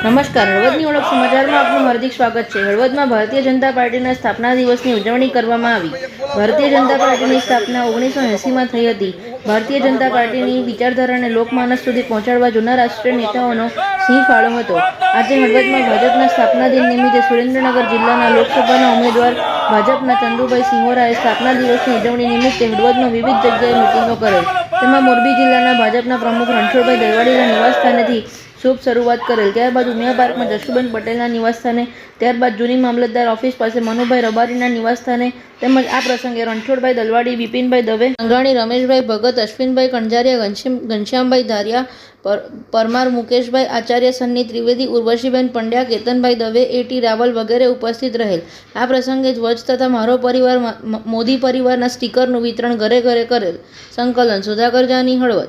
નમસ્કાર, હળવદની ઓળખ સમાચારમાં આપનું હાર્દિક સ્વાગત છે. હળવદમાં ભારતીય જનતા પાર્ટીના સ્થાપના દિવસની ઉજવણી કરવામાં આવી. ભારતીય જનતા પાર્ટીની સ્થાપના ઓગણીસો એંસીમાં થઈ હતી. ભારતીય જનતા પાર્ટીની વિચારધારાને લોકમાનસ સુધી પહોંચાડવા જૂના રાષ્ટ્રીય નેતાઓનો સિંહ ફાળો હતો. આજે હળવદમાં ભાજપના સ્થાપના દિન નિમિત્તે સુરેન્દ્રનગર જિલ્લાના લોકસભાના ઉમેદવાર ભાજપના ચંદુભાઈ સિંહોરાએ સ્થાપના દિવસની ઉજવણી નિમિત્તે હળવદમાં વિવિધ જગ્યાએ મિટિંગો કરેલ. તેમાં મોરબી જિલ્લાના ભાજપના પ્રમુખ રણછોડભાઈ દલવાડીના નિવાસસ્થાનેથી શુભ શરૂઆત કરેલ. ત્યારબાદ ઉમિયા પાર્કમાં જશુબેન પટેલના નિવાસસ્થાને, ત્યારબાદ જૂની મામલતદાર ઓફિસ પાસે મનુભાઈ રબારીના નિવાસસ્થાને તેમજ આ પ્રસંગે રણછોડભાઈ દલવાડી, બિપિનભાઈ દવે, અંગાણી રમેશભાઈ ભગત, અશ્વિનભાઈ કંજારિયા, ઘનશ્યામ, ઘનશ્યામભાઈ ધારિયા, પર, પરમાર મુકેશભાઈ આચાર્ય સન્ની ત્રિવેદી, ઉર્વશીબેન પંડ્યા, કેતનભાઈ દવે, એટી રાવલ વગેરે ઉપસ્થિત રહેલ. આ પ્રસંગે ધ્વજ તથા મારો પરિવાર મોદી પરિવારના સ્ટીકરનું વિતરણ ઘરે ઘરે કરેલ. સંકલન, સુધાકર, જાની હળવદ.